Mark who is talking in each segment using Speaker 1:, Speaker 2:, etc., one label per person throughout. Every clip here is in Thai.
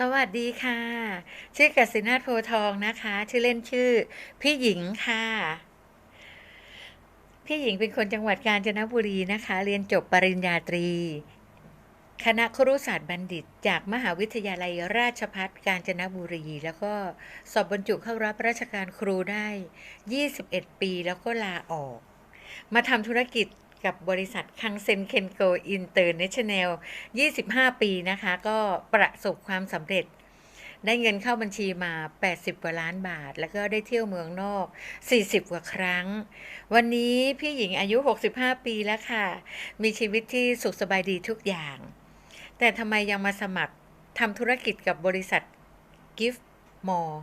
Speaker 1: สวัสดีค่ะ ชื่อกสินาโพทองนะคะ ชื่อเล่นชื่อ พี่หญิงค่ะ พี่หญิงเป็นคนจังหวัดกาญจนบุรีนะคะ เรียนจบปริญญาตรี คณะครุศาสตร์บัณฑิต จากมหาวิทยาลัยราชภัฏกาญจนบุรี แล้วก็สอบบรรจุเข้ารับราชการครูได้ 21 ปีแล้วก็ลาออก มาทำธุรกิจ กับบริษัทคังเซนเคนโกอินเตอร์เนชั่นแนล 25 ปีนะคะ ก็ประสบความสำเร็จ ได้เงินเข้าบัญชีมา 80 กว่าล้านบาท แล้วก็ได้เที่ยวเมืองนอก 40 กว่าครั้ง วันนี้พี่หญิงอายุ 65 ปีแล้วค่ะ มีชีวิตที่สุขสบายดีทุกอย่าง แต่ทำไมยังมาสมัครทำธุรกิจกับบริษัท Gift More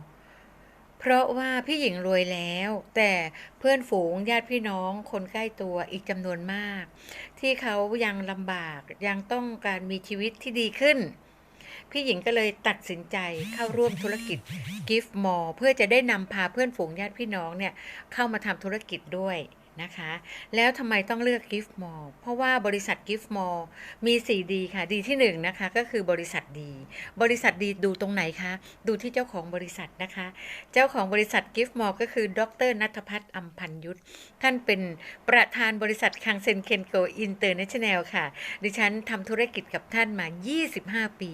Speaker 1: เพราะว่าพี่หญิงรวยแล้ว แต่เพื่อนฝูงญาติพี่น้องคนใกล้ตัวอีกจำนวนมาก ที่เขายังลำบากยังต้องการมีชีวิตที่ดีขึ้น พี่หญิงก็เลยตัดสินใจเข้าร่วมธุรกิจ Gift More เพื่อจะได้นำพาเพื่อนฝูงญาติพี่น้องเนี่ยเข้ามาทำธุรกิจด้วย นะคะ แล้วทำไมต้องเลือก Gift More เพราะว่าบริษัท Gift More มี 4 ดีค่ะ ดีที่1นงนะคะ ก็คือบริษัทดี บริษัทดีดูตรงไหนคะ ดูที่เจ้าของบริษัทนะคะ เจ้าของบริษัท Gift More ก็คือ ดรนัทพัฒน์อัมพันยุทธท่านเป็นประธานบริษัทคังเซนเคนโกอินเตอร์เนชั่นแนลค่ะ ดิฉันทำธุรกิจกับท่านมา 25 ปี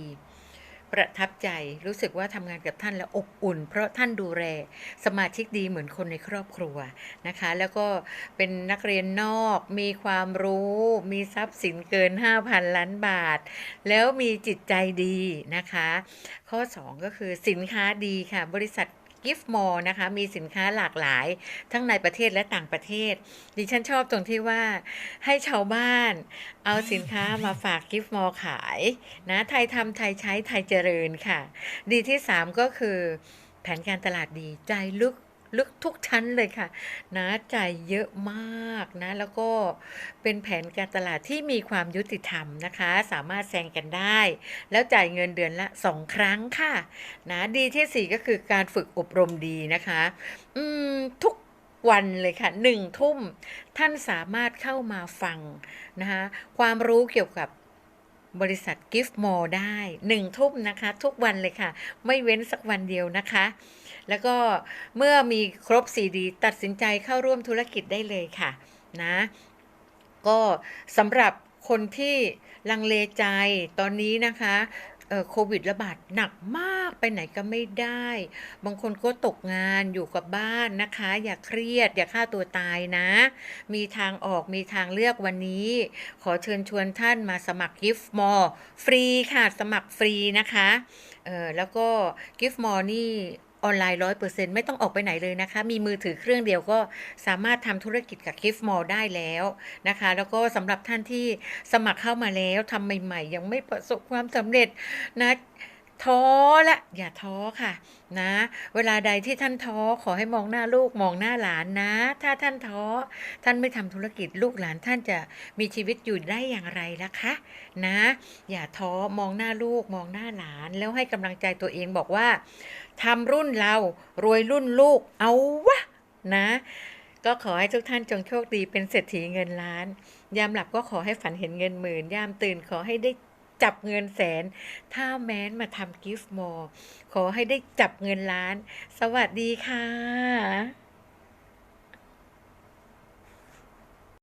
Speaker 1: ประทับใจรู้สึกว่าทำงานกับท่านแล้วอบอุ่น เพราะท่านดูแลสมาชิกดีเหมือนคนในครอบครัวนะคะ แล้วก็เป็นนักเรียนนอกมีความรู้ มีทรัพย์สินเกิน 5,000 ล้านบาท แล้วมีจิตใจดีนะคะ ข้อ 2 ก็คือสินค้าดีค่ะ บริษัท กิฟต์มอลนะคะ มีสินค้าหลากหลายทั้งในประเทศและต่างประเทศ ดิฉันชอบตรงที่ว่าให้ชาวบ้านเอาสินค้ามาฝากกิฟต์มอลขายนะไทยทำไทยใช้ไทยเจริญค่ะ ดีที่ 3 ก็คือแผนการตลาดดีใจลึก ลึกทุกชั้นเลยค่ะนะจ่ายเยอะมากนะแล้วก็เป็นแผนการตลาดที่มีความยุติธรรมนะคะ สามารถแซงกันได้ แล้วจ่ายเงินเดือนละ 2 ครั้งค่ะนะดีที่ 4 ก็คือการฝึกอบรมดีนะคะอืมทุกวันเลยค่ะหนึ่งทุ่มท่านสามารถเข้ามาฟังนะคะความรู้เกี่ยวกับบริษัท Gift More ได้หนึ่งทุ่มนะคะ ทุกวันเลยค่ะ ไม่เว้นสักวันเดียวนะคะ แล้วก็เมื่อมีครบ4ดีตัดสินใจเข้าร่วมธุรกิจได้เลยค่ะนะก็สำหรับคนที่ลังเลใจตอนนี้นะคะเอ่อโควิดระบาดหนักมากไปไหนก็ไม่ได้ บางคนก็ตกงานอยู่กับบ้านนะคะ อย่าเครียด อย่าฆ่าตัวตายนะ มีทางออกมีทางเลือกวันนี้ ขอเชิญชวนท่านมาสมัคร Gift More ฟรีค่ะ สมัครฟรีนะคะเออแล้วก็ Gift More นี่ ออนไลน์ร้อยเปอร์เซ็นต์ไม่ต้องออกไปไหนเลยนะคะ มีมือถือเครื่องเดียวก็สามารถทำธุรกิจกับคลิฟมอลได้แล้วนะคะ แล้วก็สำหรับท่านที่สมัครเข้ามาแล้วทำใหม่ ๆ ยังไม่ประสบความสำเร็จนะ ท้อละอย่าท้อค่ะนะ เวลาใดที่ท่านท้อขอให้มองหน้าลูกมองหน้าหลานนะ ถ้าท่านท้อท่านไม่ทำธุรกิจลูกหลานท่านจะมีชีวิตอยู่ได้อย่างไรล่ะคะนะ อย่าท้อมองหน้าลูกมองหน้าหลาน แล้วให้กำลังใจตัวเองบอกว่าทำรุ่นเรารวยรุ่นลูกเอาวะนะ ก็ขอให้ทุกท่านจงโชคดีเป็นเศรษฐีเงินล้าน ยามหลับก็ขอให้ฝันเห็นเงินหมื่น ยามตื่นขอให้ได้ จับเงินแสน ถ้าแม้นมาทำกิฟต์มอขอให้ได้จับเงินล้าน สวัสดีค่ะ